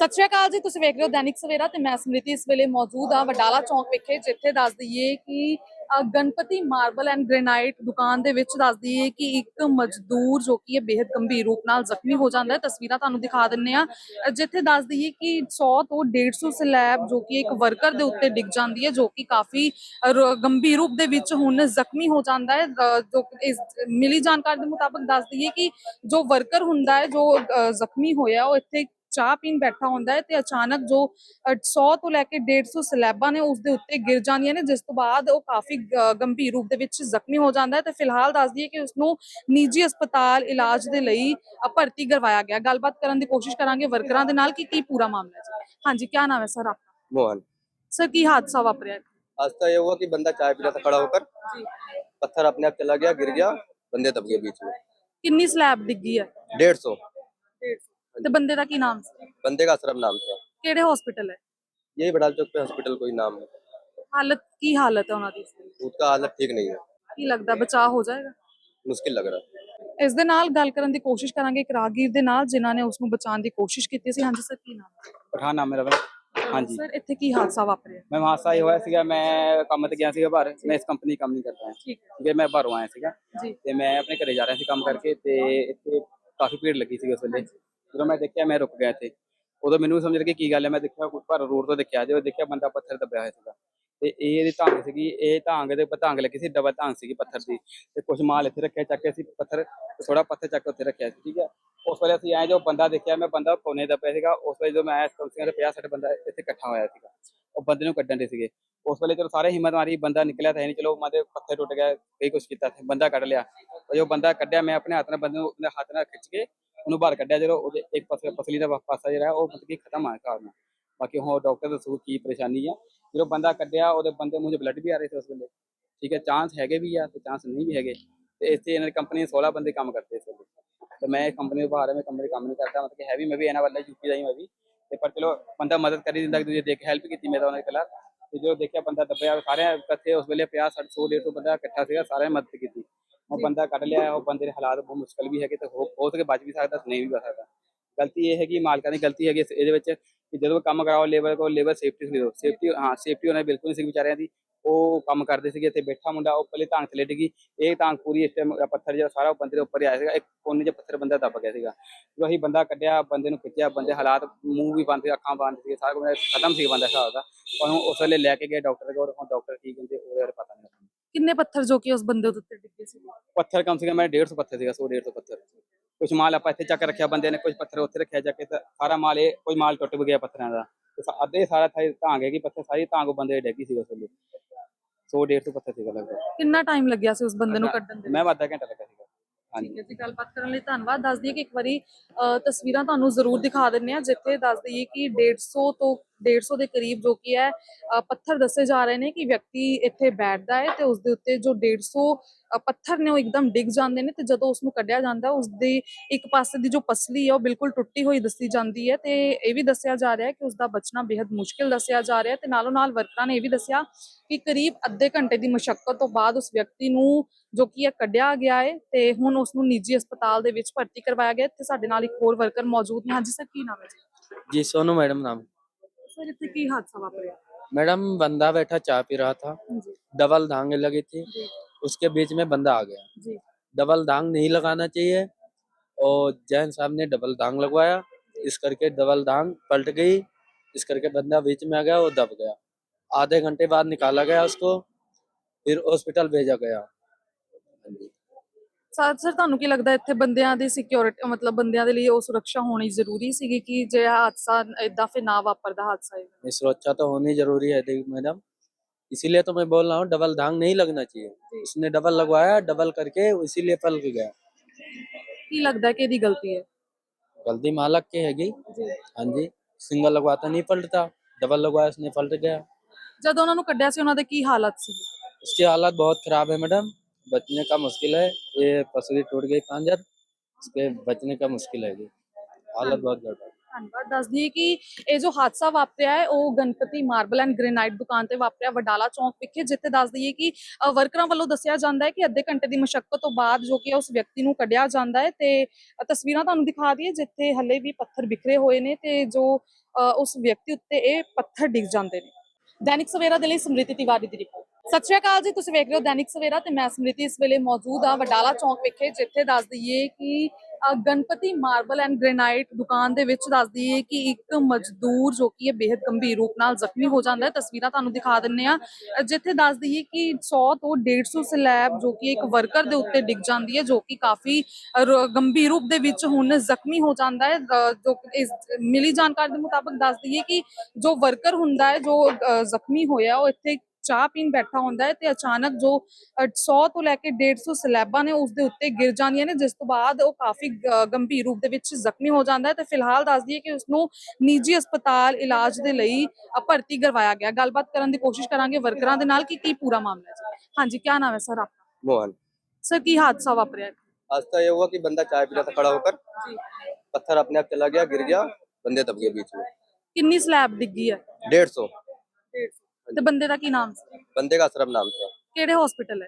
ਸਤਿ ਸ਼੍ਰੀ ਅਕਾਲ ਜੀ, ਤੁਸੀਂ ਵੇਖ ਰਹੇ ਹੋ ਦੈਨਿਕ ਸਵੇਰਾ ਤੇ ਮੈਂ ਸਮ੍ਰਿਤੀ ਇਸ ਵੇਲੇ ਮੌਜੂਦ ਹਾਂ ਵਡਾਲਾ ਚੌਂਕ ਵਿਖੇ, ਜਿੱਥੇ ਦੱਸ ਦਈਏ ਕਿ ਗਣਪਤੀ ਮਾਰਬਲ ਐਂਡ ਗ੍ਰੇਨਾਈਟ ਦੁਕਾਨ ਦੇ ਵਿੱਚ ਦੱਸ ਦਈਏ ਕਿ ਇੱਕ ਮਜ਼ਦੂਰ ਜੋ ਕਿ ਇਹ ਬੇहद ਗੰਭੀਰ ਰੂਪ ਨਾਲ ਜ਼ਖਮੀ ਹੋ ਜਾਂਦਾ ਹੈ। ਤਸਵੀਰਾਂ ਤੁਹਾਨੂੰ ਦਿਖਾ ਦਿੰਨੇ ਆ ਜਿੱਥੇ ਦੱਸ ਦਈਏ ਕਿ 100 ਤੋਂ 150 ਸਲੈਬ ਜੋ ਕਿ ਇੱਕ ਵਰਕਰ ਦੇ ਉੱਤੇ ਡਿੱਗ ਜਾਂਦੀ ਹੈ, ਜੋ ਕਿ ਕਾਫੀ ਗੰਭੀਰ ਰੂਪ ਦੇ ਵਿੱਚ ਹੁਣ ਜ਼ਖਮੀ ਹੋ ਜਾਂਦਾ ਹੈ। ਜੋ ਇਸ, ਮਿਲੀ ਜਾਣਕਾਰੀ ਦੇ ਮੁਤਾਬਕ ਦੱਸ ਦਈਏ ਕਿ ਜੋ ਵਰਕਰ ਹੁੰਦਾ ਹੈ, ਜੋ ਜ਼ਖਮੀ ਹੋਇਆ, ਉਹ ਇੱਥੇ ਚਾਹ ਪੀਣ ਬੈਠਾ ਹੁੰਦਾ ਹੈ ਤੇ ਅਚਾਨਕ ਜੋ 100 ਤੋਂ ਲੈ ਕੇ 150 ਸਲੈਬਾਂ ਨੇ ਉਸ ਦੇ ਉੱਤੇ ਗਿਰ ਜਾਂਦੀਆਂ ਨੇ ਜਿਸ ਤੋਂ ਬਾਅਦ ਉਹ ਕਾਫੀ ਗੰਭੀਰ ਰੂਪ ਦੇ ਵਿੱਚ ਜ਼ਖਮੀ ਹੋ ਜਾਂਦਾ ਹੈ ਤੇ ਫਿਲਹਾਲ ਦੱਸ ਦਈਏ ਕਿ ਉਸ ਨੂੰ ਨਿੱਜੀ ਹਸਪਤਾਲ ਇਲਾਜ ਦੇ ਲਈ ਭਰਤੀ ਕਰਵਾਇਆ ਗਿਆ। ਗੱਲਬਾਤ ਕਰਨ ਦੀ ਕੋਸ਼ਿਸ਼ ਕਰਾਂਗੇ ਵਰਕਰਾਂ ਦੇ ਨਾਲ ਕਿ ਕੀ ਪੂਰਾ ਮਾਮਲਾ ਹੈ ਹਾਂਜੀ ਕੀ ਨਾਮ ਹੈ ਸਰ ਆਪਕਾ? मोहन सर की हादसा वापरिया हादसा ये हुआ कि बंदा चाय पी रहा था खड़ा होकर पत्थर अपने आप चला गया गिर गया बंदे दब गए बीच में किन्नी स्लैब डिग्गी है डेढ़ सौ ਤੇ ਬੰदे ਦਾ ਕੀ नाम ਸੀ? बंदे का अशरफ नाम था ਕਿਹੜੇ ਹਸਪੀਟਲ ਹੈ? यही बड़ाल चौक पे हॉस्पिटल कोई नाम है ਹਾਲਤ ਕੀ ਹਾਲਤ ਹੈ ਉਹਨਾਂ ਦੀ? दूध का हालत ठीक नहीं है ਕੀ ਲੱਗਦਾ ਬਚਾਅ ਹੋ ਜਾਏਗਾ? मुश्किल लग रहा ਇਸ ਦੇ ਨਾਲ ਗੱਲ ਕਰਨ ਦੀ ਕੋਸ਼ਿਸ਼ ਕਰਾਂਗੇ ਇੱਕ ਰਾਹਗੀਰ ਦੇ ਨਾਲ ਜਿਨ੍ਹਾਂ ਨੇ ਉਸ ਨੂੰ ਬਚਾਉਣ ਦੀ ਕੋਸ਼ਿਸ਼ ਕੀਤੀ ਸੀ। ਹਾਂਜੀ ਸਰ ਕੀ ਨਾਮ ਪਠਾਨ ਨਾਮ ਮੇਰਾ ਮੈਮ ਹਾਂਜੀ। ਸਰ ਇੱਥੇ ਕੀ ਹਾਦਸਾ ਵਾਪਰਿਆ? ਮੈਂ ਹਾਦਸਾ ਇਹ ਹੋਇਆ ਸੀਗਾ ਮੈਂ ਕੰਮ ਤੇ ਗਿਆ ਸੀਗਾ ਬਾਹਰ। ਮੈਂ ਇਸ ਕੰਪਨੀ ਕੰਮ ਨਹੀਂ ਕਰਦਾ ਠੀਕ ਹੈ। ਠੀਕ ਮੈਂ ਬਾਹਰੋਂ ਆਇਆ ਸੀਗਾ। ਜੀ। ਤੇ ਮੈਂ ਆਪਣੇ ਘਰੇ ਜਾ ਰਿਹਾ ਸੀ ਕੰਮ ਕਰਕੇ ਤੇ ਇੱਥੇ ਕਾਫੀ ਭੀੜ ਲੱਗੀ ਸੀ ਉਸ ਵੇਲੇ। ਜਦੋਂ ਮੈਂ ਦੇਖਿਆ, ਮੈਂ ਰੁਕ ਗਿਆ ਇੱਥੇ। ਉਦੋਂ ਮੈਨੂੰ ਸਮਝ ਲੱਗੀ ਕੀ ਗੱਲ ਹੈ। ਮੈਂ ਦੇਖਿਆ ਕੋਈ ਪਰ ਰੋਡ ਤੋਂ ਦੇਖਿਆ ਜਦੋਂ ਦੇਖਿਆ ਬੰਦਾ ਪੱਥਰ ਦੱਬਿਆ ਹੋਇਆ ਸੀਗਾ। ਤੇ ਇਹ ਇਹਦੀ ਢਾਂਗ ਸੀਗੀ, ਇਹ ਢਾਂਗ ਦੇ ਢਾਂਗ ਲੱਗੀ ਸੀ, ਡਬਲ ਢਾਂਗ ਸੀਗੀ ਪੱਥਰ ਦੀ। ਤੇ ਕੁਝ ਮਾਲ ਇੱਥੇ ਰੱਖਿਆ, ਚੱਕ ਕੇ ਅਸੀਂ ਪੱਥਰ ਥੋੜਾ ਪੱਥਰ ਚੱਕ ਕੇ ਉੱਥੇ ਰੱਖਿਆ ਸੀ, ਠੀਕ ਹੈ? ਉਸ ਵੇਲੇ ਅਸੀਂ ਆਏ ਜੋ ਬੰਦਾ ਦੇਖਿਆ, ਮੈਂ ਬੰਦਾ ਕੋਨੇ ਦੱਬਿਆ ਸੀਗਾ। ਉਸ ਵੇਲੇ ਜਦੋਂ ਮੈਂ ਆਇਆ ਕਮ ਸੇ ਕਮ 50 60 ਬੰਦਾ ਇੱਥੇ ਇਕੱਠਾ ਹੋਇਆ ਸੀਗਾ। ਉਹ ਬੰਦੇ ਨੂੰ ਕੱਢਣ ਦੇ ਸੀਗੇ। ਉਸ ਵੇਲੇ ਚਲੋ ਸਾਰੇ ਹਿੰਮਤ ਮਾਰੀ, ਬੰਦਾ ਨਿਕਲਿਆ ਤਾਂ ਹੈ ਨਹੀਂ ਚਲੋ ਮਾਦੇ ਪੱਥਰ ਟੁੱਟ ਗਿਆ ਕਈ ਕੁਛ ਕੀਤਾ ਬੰਦਾ ਕੱਢ ਲਿਆ। ਉਹ ਜੋ ਬੰਦਾ ਕੱਢਿਆ, ਮੈਂ ਆਪਣੇ ਹੱਥ ਨਾਲ, ਬੰਦੇ ਨੂੰ ਆਪਣੇ ਹੱਥ ਨਾਲ ਖਿੱਚ ਕੇ ਉਹਨੂੰ ਬਾਹਰ ਕੱਢਿਆ ਜਦੋਂ ਉਹਦੇ ਇੱਕ ਪਾਸੇ ਪਸਲੀ ਦਾ ਪਾਸਾ ਜਿਹੜਾ ਉਹ ਮਤਲਬ ਕਿ ਖਤਮ ਆ ਕਾਰਨ ਬਾਕੀ ਹੁਣ ਡਾਕਟਰ ਦੱਸੂ ਕੀ ਪਰੇਸ਼ਾਨੀ ਆ। ਜਦੋਂ ਬੰਦਾ ਕੱਢਿਆ, ਉਹਦੇ ਬੰਦੇ ਮੂੰਹ 'ਚ ਬਲੱਡ ਵੀ ਆ ਰਹੇ ਸੀ ਉਸ ਵੇਲੇ। ਠੀਕ ਹੈ ਚਾਂਸ ਹੈਗੇ ਵੀ ਆ ਤੇ ਚਾਂਸ ਨਹੀਂ ਵੀ ਹੈਗੇ। ਤੇ ਇੱਥੇ ਇਹਨਾਂ ਦੀ ਕੰਪਨੀ 16 ਬੰਦੇ ਕੰਮ ਕਰਦੇ ਇਸ ਵੇਲੇ। ਤੇ ਮੈਂ ਕੰਪਨੀ ਤੋਂ ਬਾਹਰ ਮੈਂ ਕੰਪਨੀ ਕੰਮ ਨਹੀਂ ਕਰਦਾ। ਮਤਲਬ ਕਿ ਹੈਵੀ ਮੈਂ ਵੀ ਇਹਨਾਂ ਵੱਲ ਯੂਪੀ ਦਾ ਹੀ ਮੈਂ ਵੀ। ਤੇ ਪਰ ਚਲੋ, ਬੰਦਾ ਮਦਦ ਕਰੀ ਦਿੰਦਾ ਕਿ ਦੂਜੇ ਦੇਖ ਹੈਲਪ ਕੀਤੀ ਮੈਂ ਤਾਂ ਉਹਨਾਂ ਦੇ ਖਿਲਾਫ ਤੇ ਜਦੋਂ ਦੇਖਿਆ ਬੰਦਾ ਦੱਬਿਆ ਸਾਰੇ ਇਕੱਠੇ ਉਸ ਵੇਲੇ 50 60 100 150 ਬੰਦਾ ਇਕੱਠਾ ਸੀਗਾ, ਸਾਰਿਆਂ ਨੇ ਮਦਦ ਕੀਤੀ। ਉਹ ਬੰਦਾ ਕੱਢ ਲਿਆ ਉਹ ਬੰਦੇ ਦੇ ਹਾਲਾਤ ਬਹੁਤ ਮੁਸ਼ਕਲ ਵੀ ਹੈਗੇ ਤੇ ਹੋ ਹੋ ਸਕੇ ਬਚ ਵੀ ਸਕਦਾ ਨਹੀਂ ਵੀ ਬਚ ਸਕਦਾ। ਗਲਤੀ ਇਹ ਹੈਗੀ ਮਾਲਕਾਂ ਦੀ ਗਲਤੀ ਹੈਗੀ ਇਸ- ਇਹਦੇ ਵਿੱਚ ਕਿ ਜਦੋਂ ਕੰਮ ਕਰਾਓ ਲੇਬਰ ਕੋਲ ਲੇਬਰ ਸੇਫਟੀ ਸੀ ਦਿਓ ਸੇਫਟੀ ਹਾਂ ਸੇਫਟੀ ਉਹਨਾਂ ਦੀ ਬਿਲਕੁਲ ਨਹੀਂ ਸੀ ਵਿਚਾਰਿਆਂ ਦੀ। ਉਹ ਕੰਮ ਕਰਦੇ ਸੀਗੇ ਇੱਥੇ ਬੈਠਾ ਮੁੰਡਾ ਉਹ ਪਹਿਲੇ ਧਾਂਗ ਥੱਲੇ ਡਿੱਗੀ ਇਹ ਧਾਂਗ ਪੂਰੀ ਇਸ ਟਾਈਮ ਪੱਥਰ ਜਿਹੜਾ ਸਾਰਾ ਉਹ ਬੰਦੇ ਦੇ ਉੱਪਰ ਹੀ ਆਇਆ ਸੀਗਾ। ਇੱਕ ਕੋਨੇ 'ਚ ਪੱਥਰ ਬੰਦਾ ਦੱਬ ਗਿਆ ਸੀਗਾ। ਜਦੋਂ ਅਸੀਂ ਬੰਦਾ ਕੱਢਿਆ ਬੰਦੇ ਨੂੰ ਖਿੱਚਿਆ ਬੰਦੇ ਹਾਲਾਤ ਮੂੰਹ ਵੀ ਬੰਦ ਸੀ ਅੱਖਾਂ ਬੰਦ ਸੀ ਸਾਰਾ ਕੁਝ ਖਤਮ ਸੀ ਬੰਦਾ ਹਿਸਾਬ ਦਾ। ਉਹਨੂੰ ਉਸ ਵੇਲੇ ਲੈ ਕੇ ਗਏ ਡਾਕਟਰ ਕੋਲ ਹੁਣ ਡਾਕਟਰ ਕੀ ਕਹਿੰਦੇ ਉਹਦੇ ਬਾਰੇ ਪਤਾ ਨਹੀਂ। ਕਿੰਨੇ ਪੱਥਰ ਜੋ ਕਿ ਉਸ ਬੰਦੇ ਦੇ ਉੱਤੇ ਡਿੱਗੇ ਸੀ? ਪੱਥਰ ਕਮ ਸੇ ਕਮ ਮੈਂ 150 ਪੱਥਰ ਸੀਗਾ 100 150 ਪੱਥਰ। ਕੁਝ ਮਾਲ ਆਪਾਂ ਇੱਥੇ ਚੱਕ ਰੱਖਿਆ ਬੰਦੇ ਨੇ ਕੁਝ ਪੱਥਰ ਉੱਥੇ ਰੱਖਿਆ ਜਾ ਕੇ ਤਾਂ ਸਾਰਾ ਮਾਲ ਇਹ ਕੋਈ ਮਾਲ ਟੁੱਟ ਗਿਆ ਪੱਥਰਾਂ ਦਾ। ਅੱਧੇ ਸਾਰਾ ਥਾਈ ਧਾਂਗ ਹੈਗੀ ਪੱਥਰ ਸਾਰੀ ਉਹ ਬੰਦੇ ਡੈਗੀ ਸੀ ਉਸ ਵੇਲੇ। 100 150 ਪੱਥਰ ਸੀਗਾ ਲਗਭਗ। ਕਿੰਨਾ ਟਾਈਮ ਲੱਗਿਆ ਸੀ ਉਸ ਬੰਦੇ ਨੂੰ ਕੱਢਣ ਦੇ? ਮੈਂ ਅੱਧਾ ਘੰਟਾ ਲੱਗਾ ਸੀਗਾ। ਠੀਕ ਹੈ ਜੀ ਗੱਲਬਾਤ ਕਰਨ ਲਈ ਧੰਨਵਾਦ। ਦੱਸ ਦਈਏ ਕਿ ਇੱਕ ਵਾਰੀ ਤਸਵੀਰਾਂ ਤੁਹਾਨੂੰ ਜ਼ਰੂਰ ਦਿਖਾ ਦਿੰਨੇ ਆ ਜਿੱਥੇ ਦੱਸ ਦਈਏ ਕਿ 150 ਤੋਂ 150 ਦੇ ਕਰੀਬ ਜੋ ਕਿ ਹੈ ਪੱਥਰ ਦੱਸੇ ਜਾ ਰਹੇ ਨੇ ਕਿ ਵਿਅਕਤੀ ਇੱਥੇ ਬੈਠਦਾ ਹੈ ਤੇ ਉਸ ਦੇ ਉੱਤੇ ਜੋ 150 ਪੱਥਰ ਨੇ ਉਹ ਇੱਕਦਮ ਡਿੱਗ ਜਾਂਦੇ ਨੇ ਤੇ ਜਦੋਂ ਉਸ ਨੂੰ ਕੱਢਿਆ ਜਾਂਦਾ ਉਸ ਦੀ ਇੱਕ ਪਾਸੇ ਦੀ ਜੋ ਪਸਲੀ ਹੈ ਉਹ ਬਿਲਕੁਲ ਟੁੱਟੀ ਹੋਈ ਦੱਸੀ ਜਾਂਦੀ ਹੈ ਤੇ ਇਹ ਵੀ ਦੱਸਿਆ ਜਾ ਰਿਹਾ ਹੈ ਕਿ ਉਸ ਦਾ ਬਚਣਾ ਬੇहद ਮੁਸ਼ਕਿਲ ਦੱਸਿਆ ਜਾ ਰਿਹਾ ਤੇ ਨਾਲੋਂ ਨਾਲ ਵਰਕਰਾਂ ਨੇ ਇਹ ਵੀ ਦੱਸਿਆ ਕਿ ਕਰੀਬ ਅੱਧੇ ਘੰਟੇ ਦੀ ਮੁਸ਼ਕਲ ਤੋਂ ਬਾਅਦ ਉਸ ਵਿਅਕਤੀ ਨੂੰ ਜੋ ਕਿ ਇਹ ਕੱਢਿਆ ਗਿਆ ਹੈ ਤੇ ਹੁਣ ਉਸ ਨੂੰ ਨਿੱਜੀ ਹਸਪਤਾਲ ਦੇ ਵਿੱਚ ਭਰਤੀ ਕਰਵਾਇਆ ਗਿਆ। ਤੇ ਸਾਡੇ ਨਾਲ ਇੱਕ ਹੋਰ ਵਰਕਰ ਮੌਜੂਦ ਨੇ। ਹਾਂਜੀ, ਸਰ, ਕੀ ਨਾਮ ਹੈ ਜੀ? ਜੀ, ਸੋਨੂ ਮੈਡਮ ਨਾਮ। ਸਰ ਇੱਥੇ ਕੀ ਹਾਦਸਾ ਵਾਪਰਿਆ मैडम बंदा बैठा चाय पी रहा था ਜੀ डबल धांग लगी थी ਜੀ उसके बीच में बंदा आ गया ਜੀ डबल धांग नहीं लगाना चाहिए और जैन साहब ने डबल धांग लगवाया इस करके डबल धांग पलट गई इस करके बंदा बीच में आ गया वो दब गया आधे घंटे बाद निकाला गया उसको फिर हॉस्पिटल भेजा गया हाँ जी। ਸਰ ਸਰ ਤੁਹਾਨੂੰ ਕੀ ਲੱਗਦਾ ਇੱਥੇ ਬੰਦਿਆਂ ਦੀ ਸਿਕਿਉਰਿਟੀ ਮਤਲਬ ਬੰਦਿਆਂ ਦੇ ਲਈ ਉਹ ਸੁਰੱਖਿਆ ਹੋਣੀ ਜ਼ਰੂਰੀ ਸੀਗੀ ਕਿ ਜੇ ਇਹ ਹਾਦਸਾ ਇਦਾਂ ਫਿਰ ਨਾ ਵਾਪਰਦਾ ਹਾਦਸਾ ਇਹ ये सुरक्षा तो होनी जरूरी है देखिए मैडम इसीलिए तो मैं बोल रहा हूँ डबल धांग नहीं लगना चाहिए उसने डबल लगवाया डबल करके इसीलिए पलट गया ਕੀ ਲੱਗਦਾ ਕਿ ਇਹਦੀ ਗਲਤੀ ਹੈ गलती मालक की हैगी ਜੀ हाँ जी सिंगल लगवाता नहीं पलटता डबल लगवाया उसने पलट गया ਜਦੋਂ ਉਹਨਾਂ ਨੂੰ ਕੱਢਿਆ ਸੀ ਉਹਨਾਂ ਦੇ ਕੀ ਹਾਲਤ ਸੀ उसकी हालत बहुत खराब है मैडम बचने का मुश्किल है ये पसली टूट गई पांजर उसके बचने का मुश्किल है जी हालत बहुत गड़बड़ ਧੰਨਵਾਦ ਦੱਸ ਦਈਏ ਕਿ ਇਹ ਜੋ ਹਾਦਸਾ ਵਾਪਰਿਆ ਹੈ ਉਹ ਗਣਪਤੀ ਮਾਰਬਲ ਐਂਡ ਗ੍ਰੇਨਾਈਟ ਦੁਕਾਨ ਤੇ ਵਾਪਰਿਆ ਵਡਾਲਾ ਚੌਂਕ ਵਿਖੇ ਜਿੱਥੇ ਦੱਸ ਦਈਏ ਕਿ ਅ, ਵਰਕਰਾਂ ਵੱਲੋਂ ਦੱਸਿਆ ਜਾਂਦਾ ਹੈ ਕਿ ਅੱਧੇ ਘੰਟੇ ਦੀ ਮਸ਼ੱਕਤ ਤੋਂ ਬਾਅਦ ਜੋ ਕਿ ਉਸ ਵਿਅਕਤੀ ਨੂੰ ਕੱਢਿਆ ਜਾਂਦਾ ਹੈ ਤੇ ਅ, ਤਸਵੀਰਾਂ ਤੁਹਾਨੂੰ ਦਿਖਾ ਦਈਏ ਜਿੱਥੇ ਹੱਲੇ ਵੀ ਪੱਥਰ ਬਿਖਰੇ ਹੋਏ ਨੇ ਤੇ ਜੋ ਅ, ਉਸ ਵਿਅਕਤੀ ਉੱਤੇ ਇਹ ਪੱਥਰ ਡਿੱਗ ਜਾਂਦੇ ਨੇ ਦੈਨਿਕ ਸਵੇਰਾ ਦੇ ਲਈ ਸਮ੍ਰਿਤੀ ਤਿਵਾਰੀ ਦੀ ਰਿਪੋਰਟ ਸਤਿ ਸ਼੍ਰੀ ਅਕਾਲ ਜੀ, ਤੁਸੀਂ ਵੇਖ ਰਹੇ ਹੋ ਦੈਨਿਕ ਸਵੇਰਾ ਤੇ ਮੈਂ ਸਮ੍ਰਿਤੀ ਇਸ ਵੇਲੇ ਮੌਜੂਦ ਆ ਵਡਾਲਾ ਚੌਂਕ ਵਿਖੇ, ਜਿੱਥੇ ਦੱਸ ਦਈਏ ਕਿ ਗਣਪਤੀ ਮਾਰਬਲ ਐਂਡ ਗ੍ਰੇਨਾਈਟ ਦੁਕਾਨ ਦੇ ਵਿੱਚ ਦੱਸ ਦਈਏ ਕਿ ਇੱਕ ਮਜ਼ਦੂਰ ਜੋ ਕਿ ਇਹ ਬੇहद ਗੰਭੀਰ ਰੂਪ ਨਾਲ ਜ਼ਖਮੀ ਹੋ ਜਾਂਦਾ ਹੈ। ਤਸਵੀਰਾਂ ਤੁਹਾਨੂੰ ਦਿਖਾ ਦਿੰਨੇ ਆ ਜਿੱਥੇ ਦੱਸ ਦਈਏ ਕਿ 100 ਤੋਂ 150 ਸਲੈਬ ਜੋ ਕਿ ਇੱਕ ਵਰਕਰ ਦੇ ਉੱਤੇ ਡਿੱਗ ਜਾਂਦੀ ਹੈ, ਜੋ ਕਿ ਕਾਫੀ ਗੰਭੀਰ ਰੂਪ ਦੇ ਵਿੱਚ ਹੁਣ ਜ਼ਖਮੀ ਹੋ ਜਾਂਦਾ ਹੈ। ਜੋ ਇਸ, ਮਿਲੀ ਜਾਣਕਾਰੀ ਦੇ ਮੁਤਾਬਕ ਦੱਸ ਦਈਏ ਕਿ ਜੋ ਵਰਕਰ ਹੁੰਦਾ ਹੈ, ਜੋ ਜ਼ਖਮੀ ਹੋਇਆ, ਉਹ ਇੱਥੇ ਚਾਹ ਪੀਣ ਬੈਠਾ ਹੁੰਦਾ ਹੈ ਤੇ ਅਚਾਨਕ ਜੋ 100 ਤੋਂ ਲੈ ਕੇ 150 ਸਲੈਬਾਂ ਨੇ ਉਸ ਦੇ ਉੱਤੇ ਗਿਰ ਜਾਂਦੀਆਂ ਨੇ ਜਿਸ ਤੋਂ ਬਾਅਦ ਉਹ ਕਾਫੀ ਗੰਭੀਰ ਰੂਪ ਦੇ ਵਿੱਚ ਜ਼ਖਮੀ ਹੋ ਜਾਂਦਾ ਹੈ ਤੇ ਫਿਲਹਾਲ ਦੱਸ ਦਈਏ ਕਿ ਉਸ ਨੂੰ ਨਿੱਜੀ ਹਸਪਤਾਲ ਇਲਾਜ ਦੇ ਲਈ ਭਰਤੀ ਕਰਵਾਇਆ ਗਿਆ। ਗੱਲਬਾਤ ਕਰਨ ਦੀ ਕੋਸ਼ਿਸ਼ ਕਰਾਂਗੇ ਵਰਕਰਾਂ ਦੇ ਨਾਲ ਕਿ ਕੀ ਪੂਰਾ ਮਾਮਲਾ ਹੈ ਹਾਂਜੀ ਕੀ ਨਾਮ ਹੈ ਸਰ ਆਪਕਾ? मोहन सर की हादसा वापर हादसा ये हुआ कि बंदा चाय पीना था खड़ा होकर पत्थर अपने आप चला गया गिर गया बंदे दब गए बीच में कितनी स्लैब डिग्गी है डेढ़ सौ ਤੇ ਬੰਦੇ ਦਾ ਕੀ ਨਾਮ ਸੀ बंदे का असरफ नाम था ਕਿਹੜੇ ਹਸਪੀਟਲ ਹੈ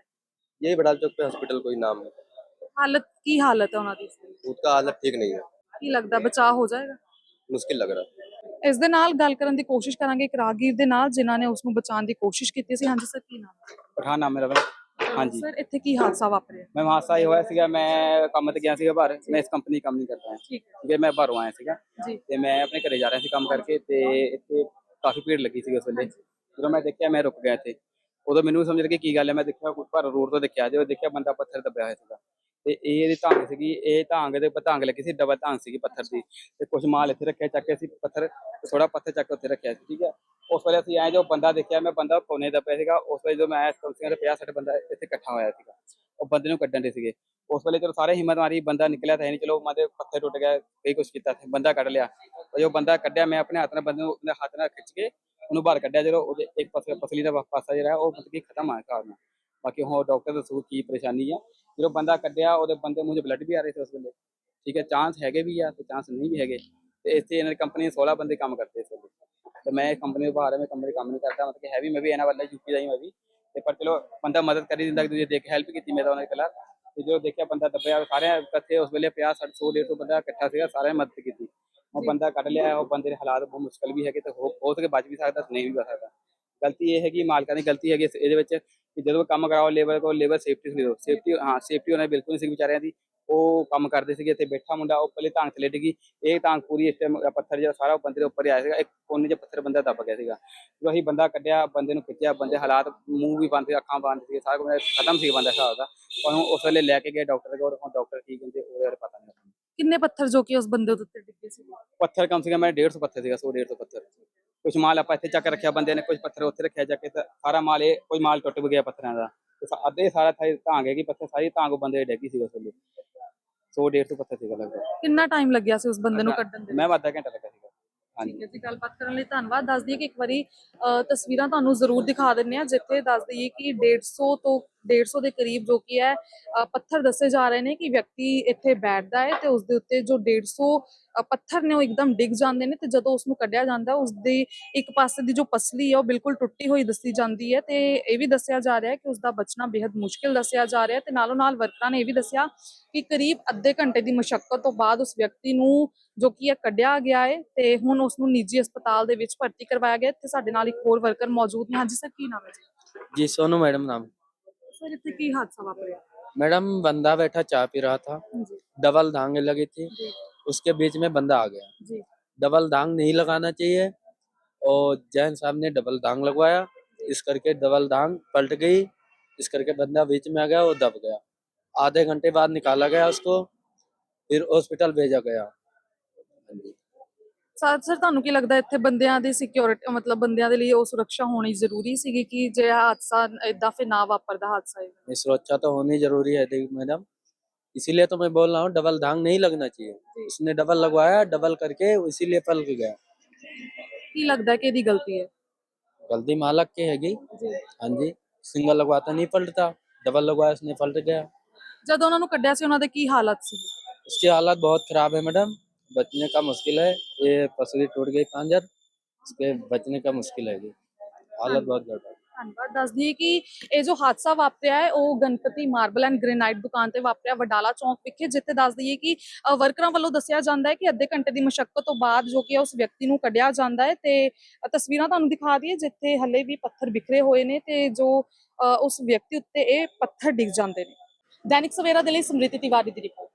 यही बड़ाल चौक पे हॉस्पिटल कोई नाम है ਹਾਲਤ ਕੀ ਹਾਲਤ ਹੈ ਉਹਨਾਂ ਦੀ उसका हालत ठीक नहीं है ਕੀ ਲੱਗਦਾ ਬਚਾਅ ਹੋ ਜਾਏਗਾ मुश्किल लग रहा है ਇਸ ਦੇ ਨਾਲ ਗੱਲ ਕਰਨ ਦੀ ਕੋਸ਼ਿਸ਼ ਕਰਾਂਗੇ ਇੱਕ ਰਾਹਗੀਰ ਦੇ ਨਾਲ ਜਿਨ੍ਹਾਂ ਨੇ ਉਸ ਨੂੰ ਬਚਾਉਣ ਦੀ ਕੋਸ਼ਿਸ਼ ਕੀਤੀ ਸੀ ਹਾਂਜੀ ਸਰ ਕੀ ਨਾਮ ਹੈ ਪਠਾਨ ਨਾਮ ਮੇਰਾ ਵਾ। ਹਾਂਜੀ ਸਰ ਇੱਥੇ ਕੀ ਹਾਦਸਾ ਵਾਪਰਿਆ ਮੈਂ ਹਾਦਸਾ ਇਹ ਹੋਇਆ ਸੀਗਾ ਮੈਂ ਕੰਮ ਤੇ ਗਿਆ ਸੀਗਾ ਬਾਹਰ ਮੈਂ ਇਸ ਕੰਪਨੀ ਕੰਮ ਨਹੀਂ ਕਰਦਾ ਹਾਂ ਠੀਕ ਠੀਕ ਹੈ ਮੈਂ ਬਾਹਰੋਂ ਆਇਆ ਸੀਗਾ ਜੀ ਤੇ ਮੈਂ ਆਪਣੇ ਘਰੇ ਜਾ ਰਿਹਾ ਸੀ ਕੰਮ ਕਰਕੇ ਤੇ ਇੱਥੇ ਕਾਫੀ ਭੀੜ ਲੱਗੀ ਸੀ ਉਸ ਵੇਲੇ ਜਦੋਂ ਮੈਂ ਦੇਖਿਆ, ਮੈਂ ਰੁਕ ਗਿਆ ਇੱਥੇ। ਉਦੋਂ ਮੈਨੂੰ ਸਮਝ ਲੱਗੀ ਕੀ ਗੱਲ ਹੈ। ਮੈਂ ਦੇਖਿਆ ਕੋਈ ਪਰ ਰੋਡ ਤੋਂ ਦੇਖਿਆ ਜਦੋਂ ਦੇਖਿਆ ਬੰਦਾ ਪੱਥਰ ਦੱਬਿਆ ਹੋਇਆ ਸੀਗਾ। ਤੇ ਇਹ ਇਹਦੀ ਧਾਂਗ ਸੀਗੀ, ਇਹ ਧਾਂਗ ਦੇ ਉੱਪਰ ਧਾਂਗ ਲੱਗੀ ਸੀ, ਡਬਲ ਧਾਂਗ ਸੀਗੀ ਪੱਥਰ ਦੀ। ਤੇ ਕੁਝ ਮਾਲ ਇੱਥੇ ਰੱਖਿਆ, ਚੱਕ ਕੇ ਅਸੀਂ ਪੱਥਰ ਥੋੜਾ ਪੱਥਰ ਚੱਕ ਕੇ ਉੱਥੇ ਰੱਖਿਆ ਸੀ, ਠੀਕ ਹੈ। ਉਸ ਵੇਲੇ ਅਸੀਂ ਆਏ ਜੋ ਬੰਦਾ ਦੇਖਿਆ, ਮੈਂ ਬੰਦਾ ਕੋਨੇ ਦੱਬਿਆ ਸੀਗਾ। ਉਸ ਵੇਲੇ ਜਦੋਂ ਮੈਂ ਆਇਆ ਕਮ ਸੇ ਕਮ 50 60 ਬੰਦਾ ਇੱਥੇ ਇਕੱਠਾ ਹੋਇਆ ਸੀਗਾ। ਉਹ ਬੰਦੇ ਨੂੰ ਕੱਢਣ ਦੇ ਸੀਗੇ। ਉਸ ਵੇਲੇ ਚਲੋ ਸਾਰੇ ਹਿੰਮਤ ਮਾਰੀ, ਬੰਦਾ ਨਿਕਲਿਆ ਤਾਂ ਨਹੀਂ ਚਲੋ ਮਾਦੇ ਪੱਥਰ ਟੁੱਟ ਗਿਆ, ਕਈ ਕੁਛ ਕੀਤਾ ਬੰਦਾ ਕੱਢ ਲਿਆ। ਉਹ ਜੋ ਬੰਦਾ ਕੱਢਿਆ, ਮੈਂ ਆਪਣੇ ਹੱਥ ਨਾਲ, ਬੰਦੇ ਨੂੰ ਹੱਥ ਨਾਲ ਖਿੱਚ ਕੇ ਉਹਨੂੰ ਬਾਹਰ ਕੱਢਿਆ ਜਦੋਂ ਉਹਦੇ ਇੱਕ ਪਾਸੇ ਪਸਲੀ ਦਾ ਪਾਸਾ ਜਿਹੜਾ ਉਹ ਮਤਲਬ ਕਿ ਖਤਮ ਆ ਕਾਰਨ ਬਾਕੀ ਹੁਣ ਡਾਕਟਰ ਦੱਸੂ ਕੀ ਪਰੇਸ਼ਾਨੀ ਆ। ਜਦੋਂ ਬੰਦਾ ਕੱਢਿਆ, ਉਹਦੇ ਬੰਦੇ ਮੂੰਹ 'ਚ ਬਲੱਡ ਵੀ ਆ ਰਹੇ ਸੀ ਉਸ ਵੇਲੇ। ਠੀਕ ਹੈ ਚਾਂਸ ਹੈਗੇ ਵੀ ਆ ਤੇ ਚਾਂਸ ਨਹੀਂ ਵੀ ਹੈਗੇ। ਤੇ ਇੱਥੇ ਇਹਨਾਂ ਦੀ ਕੰਪਨੀ 16 ਬੰਦੇ ਕੰਮ ਕਰਦੇ ਇਸ ਵੇਲੇ। ਤੇ ਮੈਂ ਕੰਪਨੀ ਦੇ ਬਾਹਰ ਮੈਂ ਕੰਪਨੀ ਕੰਮ ਨਹੀਂ ਕਰਦਾ, ਮਤਲਬ ਕਿ ਹੈ ਵੀ ਮੈਂ ਵੀ ਇਹਨਾਂ ਵੱਲ ਯੂਪੀ ਦਾ ਹੀ ਮੈਂ ਵੀ। ਤੇ ਪਰ ਚਲੋ, ਬੰਦਾ ਮਦਦ ਕਰੀ ਦਿੰਦਾ ਕਿ ਦੂਜੇ ਦੇਖ ਹੈਲਪ ਕੀਤੀ ਮੇਰਾ ਉਹਨਾਂ ਦੇ ਖਿਲਾਫ ਤੇ ਜਦੋਂ ਦੇਖਿਆ ਬੰਦਾ ਦੱਬਿਆ, ਸਾਰਿਆਂ ਇਕੱਠੇ ਉਸ ਵੇਲੇ 50 60 100 150 ਬੰਦਾ ਇਕੱਠਾ ਸੀਗਾ, ਸਾਰਿਆਂ ਮਦਦ ਕੀਤੀ। ਉਹ ਬੰਦਾ ਕੱਢ ਲਿਆ ਉਹ ਬੰਦੇ ਦੇ ਹਾਲਾਤ ਬਹੁਤ ਮੁਸ਼ਕਲ ਵੀ ਹੈਗੇ ਤੇ ਹੋ ਹੋ ਸਕੇ ਬਚ ਵੀ ਸਕਦਾ ਤੇ ਨਹੀਂ ਵੀ ਬਚ ਸਕਦਾ। ਗਲਤੀ ਇਹ ਹੈਗੀ ਮਾਲਕਾਂ ਦੀ ਗਲਤੀ ਹੈਗੀ ਇਹਦੇ ਵਿੱਚ ਕਿ ਜਦੋਂ ਕੰਮ ਕਰਾਓ ਲੇਬਰ ਕੋਲ ਲੇਬਰ ਸੇਫਟੀ ਸੀ ਦਿਓ ਸੇਫਟੀ ਹਾਂ ਸੇਫਟੀ ਉਹਨਾਂ ਦੀ ਬਿਲਕੁਲ ਨਹੀਂ ਸੀ ਵਿਚਾਰਿਆਂ ਦੀ। ਉਹ ਕੰਮ ਕਰਦੇ ਸੀਗੇ ਤੇ ਬੈਠਾ ਮੁੰਡਾ ਉਹ ਪਹਿਲੇ ਧਾਂਗ ਥੱਲੇ ਡਿੱਗੀ। ਇਹ ਧਾਂਗ ਪੂਰੀ ਇਸ ਟਾਈਮ ਪੱਥਰ ਜਿਹੜਾ ਸਾਰਾ ਉਹ ਬੰਦੇ ਦੇ ਉੱਪਰ ਆਇਆ ਸੀਗਾ। ਇੱਕ ਕੋਨੇ 'ਚ ਪੱਥਰ ਬੰਦਾ ਦੱਬ ਗਿਆ ਸੀਗਾ। ਜਦੋਂ ਅਸੀਂ ਬੰਦਾ ਕੱਢਿਆ ਬੰਦੇ ਨੂੰ ਖਿੱਚਿਆ ਬੰਦੇ ਹਾਲਾਤ ਮੂੰਹ ਵੀ ਬੰਦ ਸੀ ਅੱਖਾਂ ਬੰਦ ਸੀ ਸਾਰਾ ਕੁਝ ਖਤਮ ਸੀ ਬੰਦਾ ਹਿਸਾਬ ਦਾ। ਉਹਨੂੰ ਉਸ ਵੇਲੇ ਲੈ ਕੇ ਗਏ ਡਾਕਟਰ ਕੋਲ ਹੁਣ ਡਾਕਟਰ ਕੀ ਕਹਿੰਦੇ ਉਹਦੇ ਬਾਰੇ ਪਤਾ ਨਹੀਂ। ਕਿੰਨੇ ਪੱਥਰ ਜੋ ਕਿ ਉਸ ਬੰਦੇ ਦੇ ਉੱਤੇ ਡਿੱਗੇ ਸੀ? ਪੱਥਰ ਕਮ ਸੀਗਾ ਮੈਂ 150 ਪੱਥਰ ਸੀਗਾ 100 150 ਪੱਥਰ। ਕੁਝ ਮਾਲ ਆਪਾਂ ਇੱਥੇ ਚੱਕ ਰੱਖਿਆ ਬੰਦੇ ਨੇ ਕੁਝ ਪੱਥਰ ਉੱਥੇ ਰੱਖਿਆ ਜਾ ਕੇ ਤਾਂ ਸਾਰਾ ਮਾਲ ਇਹ ਕੋਈ ਮਾਲ ਟੁੱਟ ਗਿਆ ਪੱਥਰਾਂ ਦਾ। ਤੇ ਸਾ- ਅੱਧੇ ਸਾਰਾ ਥਾਈ ਧਾਂਗ ਹੈਗੀ ਪੱਥਰ ਸਾਰੀ ਧਾਂਗ ਉਹ ਬੰਦੇ ਡੈਗੀ ਸੀ ਉਸ ਵੇਲੇ। 100 150 ਪੱਥਰ ਸੀਗਾ ਲਗਭਗ। ਕਿੰਨਾ ਟਾਈਮ ਲੱਗਿਆ ਸੀ ਉਸ ਬੰਦੇ ਨੂੰ ਕੱਢਣ ਦੇ ਮੈਂ ਅੱਧਾ ਘੰਟਾ ਲੱਗਾ ਸੀਗਾ। ਹਾਂਜੀ। ਠੀਕ ਹੈ ਜੀ ਗੱਲਬਾਤ ਕਰਨ ਲਈ ਧੰਨਵਾਦ। ਦੱਸ ਦਈਏ ਕਿ ਇੱਕ ਵਾਰੀ ਅ, ਤਸਵੀਰਾਂ ਤੁਹਾਨੂੰ ਜ਼ਰੂਰ ਦਿਖਾ ਦਿੰਨੇ ਆ ਜਿੱਥੇ ਦੱਸ ਦਈਏ ਕਿ 150 ਤੋਂ 150 ਦੇ ਕਰੀਬ ਜੋ ਕਿ ਹੈ ਪੱਥਰ ਦੱਸੇ ਜਾ ਰਹੇ ਨੇ ਕਿ ਵਿਅਕਤੀ ਇੱਥੇ ਬੈਠਦਾ ਹੈ ਤੇ ਉਸ ਦੇ ਉੱਤੇ ਜੋ 150 ਪੱਥਰ ਨੇ ਉਹ ਇੱਕਦਮ ਡਿੱਗ ਜਾਂਦੇ ਨੇ ਤੇ ਜਦੋਂ ਉਸ ਨੂੰ ਕੱਢਿਆ ਜਾਂਦਾ ਉਸ ਦੀ ਇੱਕ ਪਾਸੇ ਦੀ ਜੋ ਪਸਲੀ ਹੈ ਉਹ ਬਿਲਕੁਲ ਟੁੱਟੀ ਹੋਈ ਦੱਸੀ ਜਾਂਦੀ ਹੈ ਤੇ ਇਹ ਵੀ ਦੱਸਿਆ ਜਾ ਰਿਹਾ ਹੈ ਕਿ ਉਸ ਦਾ ਬਚਣਾ ਬੇहद ਮੁਸ਼ਕਿਲ ਦੱਸਿਆ ਜਾ ਰਿਹਾ ਤੇ ਨਾਲੋਂ ਨਾਲ ਵਰਕਰਾਂ ਨੇ ਇਹ ਵੀ ਦੱਸਿਆ ਕਿ ਕਰੀਬ ਅੱਧੇ ਘੰਟੇ ਦੀ ਮੁਸ਼ਕਲ ਤੋਂ ਬਾਅਦ ਉਸ ਵਿਅਕਤੀ ਨੂੰ ਜੋ ਕਿ ਕੱਢਿਆ ਗਿਆ ਹੈ ਤੇ ਹੁਣ ਉਸ ਨੂੰ ਨਿੱਜੀ ਹਸਪਤਾਲ ਦੇ ਵਿੱਚ ਭਰਤੀ ਕਰਵਾਇਆ ਗਿਆ ਤੇ ਸਾਡੇ ਨਾਲ ਇੱਕ ਹੋਰ ਵਰਕਰ ਮੌਜੂਦ ਨੇ। ਹਾਂਜੀ, ਸਰ, ਕੀ ਨਾਮ ਹੈ ਜੀ? ਜੀ, ਸੋਨੂ ਮੈਡਮ ਨਾਮ। ਸਰ ਇੱਥੇ ਕੀ ਹਾਦਸਾ ਵਾਪਰਿਆ मैडम बंदा बैठा चाय पी रहा था ਜੀ डबल धांगे लगी थी ਜੀ उसके बीच में बंदा आ गया ਜੀ डबल धांग नहीं लगाना चाहिए और जैन साहब ने डबल धांग लगवाया इस करके डबल धांग पलट गई इस करके बंदा बीच में आ गया वो दब गया आधे घंटे बाद निकाला गया उसको फिर हॉस्पिटल भेजा गया हाँ जी। ਸਰ ਸਰ ਤੁਹਾਨੂੰ ਕੀ ਲੱਗਦਾ ਇੱਥੇ ਬੰਦਿਆਂ ਦੀ ਸਿਕਿਉਰਿਟੀ ਮਤਲਬ ਬੰਦਿਆਂ ਦੇ ਲਈ ਉਹ ਸੁਰੱਖਿਆ ਹੋਣੀ ਜ਼ਰੂਰੀ ਸੀਗੀ ਕਿ ਜੇ ਇਹ ਹਾਦਸਾ ਇਦਾਂ ਫਿਰ ਨਾ ਵਾਪਰਦਾ ਹਾਦਸਾ ਇਹ ये सुरक्षा तो होनी जरूरी है देखिए मैडम इसीलिए तो मैं बोल रहा हूँ डबल धांग नहीं लगना चाहिए उसने डबल लगवाया डबल करके इसीलिए पलट गया ਕੀ ਲੱਗਦਾ ਕਿ ਇਹਦੀ ਗਲਤੀ ਹੈ गलती मालक की हैगी ਜੀ हाँ जी सिंगल लगवाता नहीं पलटता डबल लगवाया उसने पलट गया ਜਦੋਂ ਉਹਨਾਂ ਨੂੰ ਕੱਢਿਆ ਸੀ ਉਹਨਾਂ ਦੇ ਕੀ ਹਾਲਤ ਸੀ उसकी हालत बहुत खराब है मैडम बचने का मुश्किल है ये पसली टूट गई पांजर इसके बचने का मुश्किल है जी हालत बहुत गड़बड़ ਧੰਨਵਾਦ ਦੱਸ ਦਈਏ ਕਿ ਇਹ ਜੋ ਹਾਦਸਾ ਵਾਪਰਿਆ ਹੈ ਉਹ ਗਣਪਤੀ ਮਾਰਬਲ ਐਂਡ ਗ੍ਰੇਨਾਈਟ ਦੁਕਾਨ ਤੇ ਵਾਪਰਿਆ ਵਡਾਲਾ ਚੌਂਕ ਵਿਖੇ ਜਿੱਥੇ ਦੱਸ ਦਈਏ ਕਿ ਅ, ਵਰਕਰਾਂ ਵੱਲੋਂ ਦੱਸਿਆ ਜਾਂਦਾ ਹੈ ਕਿ ਅੱਧੇ ਘੰਟੇ ਦੀ ਮਸ਼ੱਕਤ ਤੋਂ ਬਾਅਦ ਜੋ ਕਿ ਉਸ ਵਿਅਕਤੀ ਨੂੰ ਕੱਢਿਆ ਜਾਂਦਾ ਹੈ ਤੇ ਅ, ਤਸਵੀਰਾਂ ਤੁਹਾਨੂੰ ਦਿਖਾ ਦਈਏ ਜਿੱਥੇ ਹੱਲੇ ਵੀ ਪੱਥਰ ਬਿਖਰੇ ਹੋਏ ਨੇ ਤੇ ਜੋ ਅ, ਉਸ ਵਿਅਕਤੀ ਉੱਤੇ ਇਹ ਪੱਥਰ ਡਿੱਗ ਜਾਂਦੇ ਨੇ ਦੈਨਿਕ ਸਵੇਰਾ ਦੇ ਲਈ ਸਮ੍ਰਿਤੀ ਤਿਵਾਰੀ ਦੀ ਰਿਪੋਰਟ